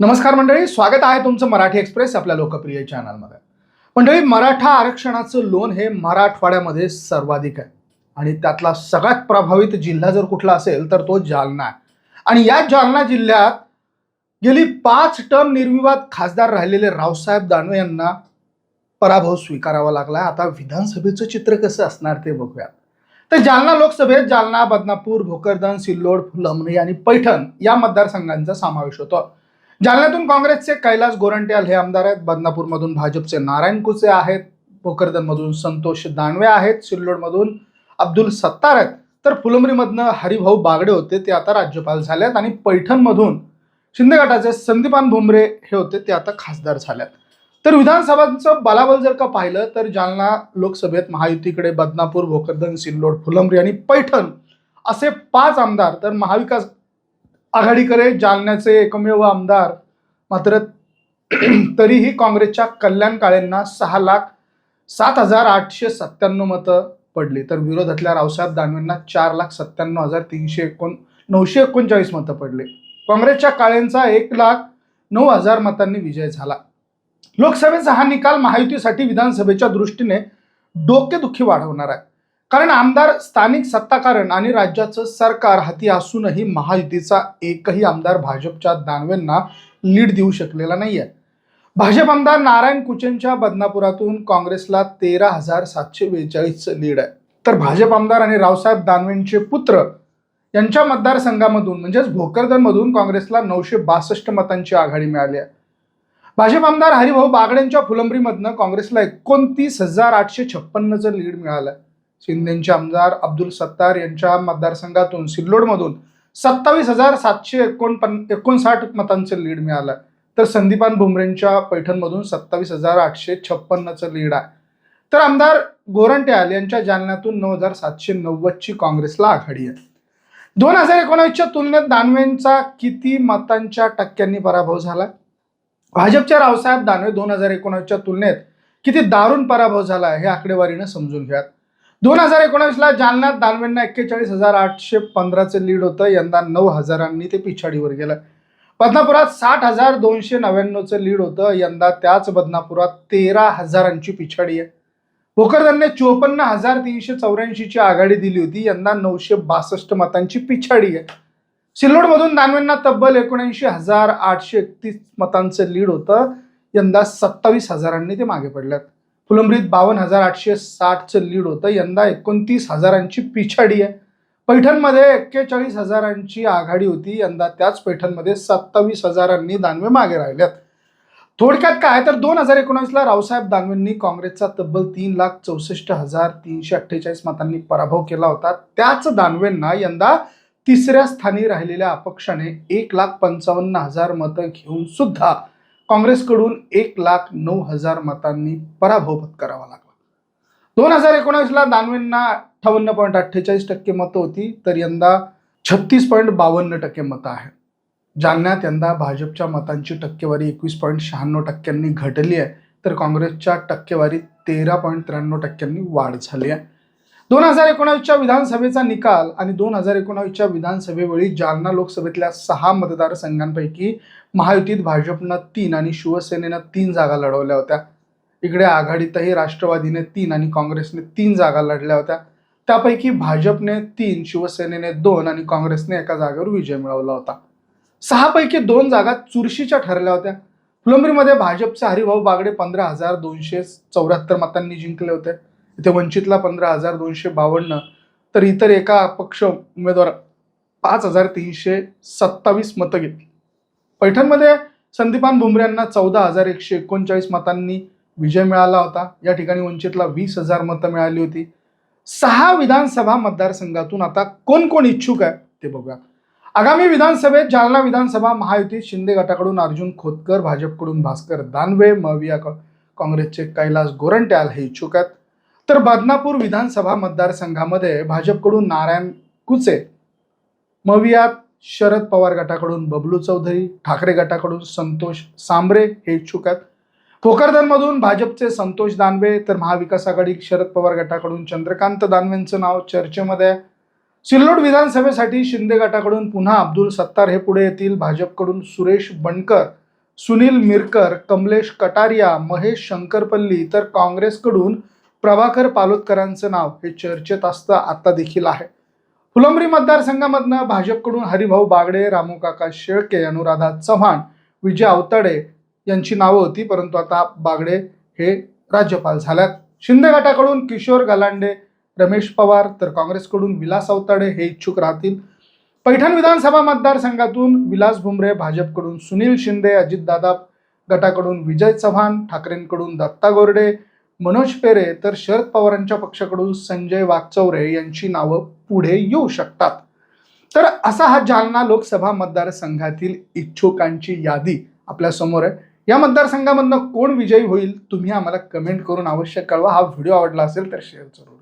नमस्कार मंडळी स्वागत आहे तुमचं मराठी एक्सप्रेस आपल्या लोकप्रिय चॅनलमध्ये. मंडळी मराठा आरक्षणाचं लोन हे मराठवाड्यामध्ये सर्वाधिक आहे. आणि त्यातला सगळ्यात प्रभावित जिल्हा जर कुठला असेल तर तो जालना आहे. आणि या जालना जिल्ह्यात गेली पाच टर्म निर्विवाद खासदार राहिलेले रावसाहेब दानवे यांना पराभव स्वीकारावा लागला आता विधानसभेचं चित्र कसं असणार ते बघूया तर जालना लोकसभेत जालना बदनापूर भोकरदन सिल्लोड फुलंबणी आणि पैठण या मतदारसंघांचा समावेश होतो. जालन्यातून काँग्रेसचे कैलास गोरंट्याल हे आमदार आहेत. बदनापूरमधून भाजपचे नारायण कुचे आहेत. भोकरदनमधून संतोष दानवे आहेत. सिल्लोडमधून अब्दुल सत्तार आहेत. तर फुलंब्रीमधनं हरिभाऊ बागडे होते ते आता राज्यपाल झाले आहेत आणि पैठणमधून शिंदे गटाचे संदीपान भुमरे हे होते ते आता खासदार झाल्यात तर विधानसभांचं बलाबल जर का पाहिलं तर जालना लोकसभेत महायुतीकडे बदनापूर भोकरदन सिल्लोड फुलंब्री आणि पैठण असे पाच आमदार तर महाविकास आघाडीकडे जालन्याचे एकमेव आमदार मात्र तरीही काँग्रेसच्या कल्याण काळेंना सहा लाख सात हजार आठशे सत्त्याण्णव मतं पडली. तर विरोधातल्या रावसाहेब दानवेंना चार लाख सत्त्याण्णव हजार तीनशे एकोण नऊशे एकोणचाळीस मतं पडले. काँग्रेसच्या काळेंचा एक लाख नऊ हजार मतांनी विजय झाला. लोकसभेचा हा निकाल महायुतीसाठी विधानसभेच्या दृष्टीने डोकेदुखी वाढवणार आहे. कारण आमदार स्थानिक सत्ताकारण आणि राज्याचं सरकार हाती असूनही महायुतीचा एकही आमदार भाजपच्या दानवेंना लीड देऊ शकलेला नाहीये. भाजप आमदार नारायण कुचेंच्या बदनापुरातून काँग्रेसला तेरा हजार सातशे बेचाळीस लीड आहे. तर भाजप आमदार आणि रावसाहेब दानवेंचे पुत्र यांच्या मतदारसंघामधून म्हणजेच भोकरदनमधून काँग्रेसला नऊशे बासष्ट मतांची आघाडी मिळाली आहे. भाजप आमदार हरिभाऊ बागडेंच्या फुलंब्रीमधनं काँग्रेसला एकोणतीस हजार आठशे छप्पन्नचं लीड मिळालं शिंदेचे आमदार अब्दुल सत्तार यांच्या मतदारसंघातून सिल्लोडमधून सत्तावीस हजार सातशे एकोणपन् एकोणसाठ मतांचं लीड मिळालं. तर संदीपान भुमरेंच्या पैठणमधून सत्तावीस हजार आठशे छप्पन्नचं लीड आहे. तर आमदार गोरंट्याल यांच्या जालन्यातून नऊ हजार सातशे नव्वदची काँग्रेसला आघाडी आहे. दोन हजार एकोणावीसच्या तुलनेत दानवेंचा किती मतांच्या टक्क्यांनी पराभव झाला? भाजपच्या रावसाहेब दानवे दोन हजार एकोणावीसच्या तुलनेत किती दारुण पराभव झाला हे आकडेवारीनं समजून घ्या दोन हजार एकोणावीसला जालन्यात दानवेंना एक्केचाळीस हजार आठशे पंधराचं लीड होतं. यंदा नऊ हजारांनी ते पिछाडीवर गेलं. बदनापुरात साठ हजार दोनशे नव्याण्णवचं लीड होतं. यंदा त्याच बदनापुरात तेरा हजारांची पिछाडी आहे. भोकरदनने चोपन्न हजार तीनशे चौऱ्याऐंशीची आघाडी दिली होती. यंदा नऊशे बासष्ट मतांची पिछाडी आहे. सिल्लोडमधून दानवेंना तब्बल एकोणऐंशी हजार आठशे एकतीस मतांचं लीड होतं. यंदा सत्तावीस हजारांनी ते मागे पडल्यात. फुलंब्रीत बावन्न हजार आठशे साठचं लीड होतं. यंदा एकोणतीस हजारांची पिछाडी आहे. पैठणमध्ये एक्केचाळीस हजारांची आघाडी होती. यंदा त्याच पैठणमध्ये सत्तावीस हजारांनी दानवे मागे राहिल्यात थोडक्यात काय? तर दोन हजार एकोणावीसला रावसाहेब दानवेंनी काँग्रेसचा तब्बल तीन लाख चौसष्ट हजार तीनशे अठ्ठेचाळीस मतांनी पराभव केला होता. त्याच दानवेंना यंदा तिसऱ्या स्थानी राहिलेल्या अपक्षाने एक लाख पंचावन्न हजार मतं घेऊन सुद्धा काँग्रेसकडून एक लाख नऊ हजार मतांनी पराभव पत्करावा लागला. दोन हजार एकोणावीसला दानवेंना अठ्ठावन्न पॉईंट अठ्ठेचाळीस टक्के मतं होती तर यंदा छत्तीस पॉईंट बावन्न टक्के मतं आहेत. जालन्यात यंदा भाजपच्या मतांची टक्केवारी एकवीस पॉईंट शहाण्णव टक्क्यांनी घटली आहे तर काँग्रेसच्या टक्केवारीत तेरा पॉईंट त्र्याण्णव टक्क्यांनी वाढ झाली आहे. दोन हजार एकोणावीसच्या विधानसभेचा निकाल आणि दोन हजार एकोणावीसच्या विधानसभेवेळी जालना लोकसभेतल्या सहा मतदारसंघांपैकी महायुतीत भाजपनं तीन आणि शिवसेनेनं तीन जागा लढवल्या होत्या. इकडे आघाडीतही राष्ट्रवादीने तीन आणि काँग्रेसने तीन जागा लढल्या होत्या. त्यापैकी भाजपने तीन शिवसेनेने दोन आणि काँग्रेसने एका जागेवर विजय मिळवला होता. सहापैकी दोन जागा चुरशीच्या ठरल्या होत्या. फुलंब्रीमध्ये भाजपचे हरिभाऊ बागडे पंधरा हजार दोनशे चौऱ्याहत्तर मतांनी जिंकले होते. इथे वंचितला पंधरा हजार दोनशे बावन्न तर इतर एका अपक्ष उमेदवार पाच हजार तीनशे सत्तावीस मतं घेतली. पैठणमध्ये संदीपान भुमरे यांना चौदा हजार एकशे एकोणचाळीस मतांनी विजय मिळाला होता. या ठिकाणी वंचितला वीस हजार मतं मिळाली होती. सहा विधानसभा मतदारसंघातून आता कोण कोण इच्छुक आहे ते बघूया. आगामी विधानसभेत जालना विधानसभा महायुतीत शिंदे गटाकडून अर्जुन खोतकर भाजपकडून भास्कर दानवे मविया काँग्रेसचे कैलास गोरंट्याल हे इच्छुक आहेत. तर बदनापूर विधानसभा मतदारसंघामध्ये भाजपकडून नारायण कुचे मवियात शरद पवार गटाकडून बबलू चौधरी ठाकरे गटाकडून संतोष सांबरे हे इच्छुक आहेत. भोकरदनमधून भाजपचे संतोष दानवे तर महाविकास आघाडी शरद पवार गटाकडून चंद्रकांत दानवेंचं नाव चर्चेमध्ये आहे. सिल्लोड विधानसभेसाठी शिंदे गटाकडून पुन्हा अब्दुल सत्तार हे पुढे येतील. भाजपकडून सुरेश बनकर सुनील मिरकर कमलेश कटारिया महेश शंकरपल्ली तर काँग्रेसकडून प्रभाकर पालोदकरांचं नाव हे चर्चेत असतं आता देखील आहे. फुलंब्री मतदारसंघामधनं भाजपकडून हरिभाऊ बागडे रामू काका शेळके अनुराधा चव्हाण विजय आवताडे यांची नावं होती परंतु आता बागडे हे राज्यपाल झाल्यात. शिंदे गटाकडून किशोर गलांडे रमेश पवार तर काँग्रेसकडून विलास अवताडे हे इच्छुक राहतील. पैठण विधानसभा मतदारसंघातून विलास भुमरे भाजपकडून सुनील शिंदे अजितदादा गटाकडून विजय चव्हाण ठाकरेंकडून दत्ता गोरडे मनोज पेरे तर शरद पवारांच्या पक्षाकडून संजय वाकचौरे यांची नावं पुढे येऊ शकतात. तर असा हा जालना लोकसभा मतदारसंघातील इच्छुकांची यादी आपल्यासमोर आहे. या मतदारसंघामधनं कोण विजयी होईल तुम्ही आम्हाला कमेंट करून आवश्यक कळवा. हा व्हिडिओ आवडला असेल तर शेअर जरूर